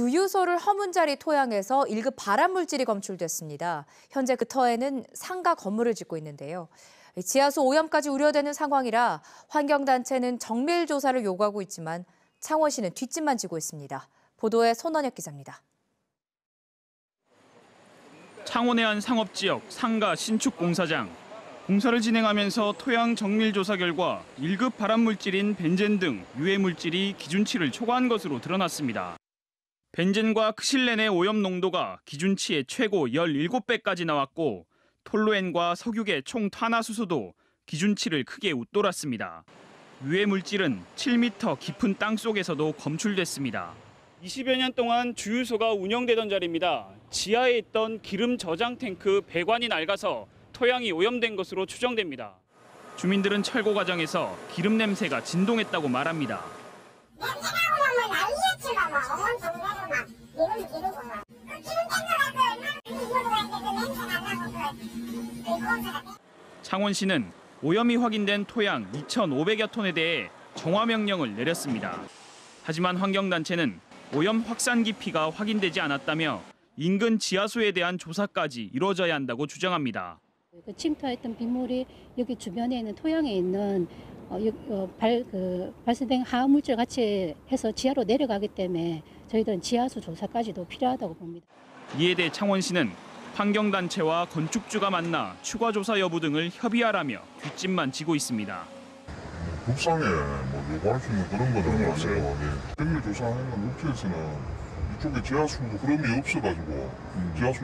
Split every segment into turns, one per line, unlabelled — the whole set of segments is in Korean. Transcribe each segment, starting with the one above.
주유소를 허문 자리 토양에서 1급 발암 물질이 검출됐습니다. 현재 그 터에는 상가 건물을 짓고 있는데요. 지하수 오염까지 우려되는 상황이라 환경단체는 정밀 조사를 요구하고 있지만 창원시는 뒷짐만 지고 있습니다. 보도에 손원혁 기자입니다.
창원의 한 상업지역 상가 신축 공사장. 공사를 진행하면서 토양 정밀 조사 결과 1급 발암 물질인 벤젠 등 유해 물질이 기준치를 초과한 것으로 드러났습니다. 벤젠과 크실렌의 오염 농도가 기준치의 최고 17배까지 나왔고 톨루엔과 석유계 총 탄화수소도 기준치를 크게 웃돌았습니다. 유해 물질은 7m 깊은 땅 속에서도 검출됐습니다. 20여 년 동안 주유소가 운영되던 자리입니다. 지하에 있던 기름 저장 탱크 배관이 낡아서 토양이 오염된 것으로 추정됩니다. 주민들은 철거 과정에서 기름 냄새가 진동했다고 말합니다. 창원시는 오염이 확인된 토양 2,500여 톤에 대해 정화 명령을 내렸습니다. 하지만 환경단체는 오염 확산 깊이가 확인되지 않았다며 인근 지하수에 대한 조사까지 이루어져야 한다고 주장합니다.
그 침투했던 빗물이 여기 주변에 있는 토양에 있는 어, 여- 어, 발, 그, 발생된 화학물질 같이 해서 지하로 내려가기 때문에 저희들은 지하수 조사까지도 필요하다고 봅니다.
이에 대해 창원시는 환경단체와 건축주가 만나 추가 조사 여부 등을 협의하라며 뒷짐만 지고 있습니다.
국상에 뭐 요구할 수 있는 그런 거는 아니에요. 예. 백밀 조사하는 업체에서는 이쪽에 지하수 흐름이 없어가지고 지하수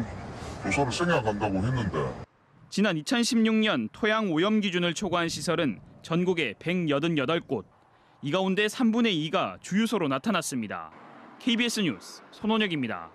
조사를 생략한다고 했는데
지난 2016년 토양 오염 기준을 초과한 시설은 전국에 188곳. 이 가운데 3분의 2가 주유소로 나타났습니다. KBS 뉴스 손원혁입니다.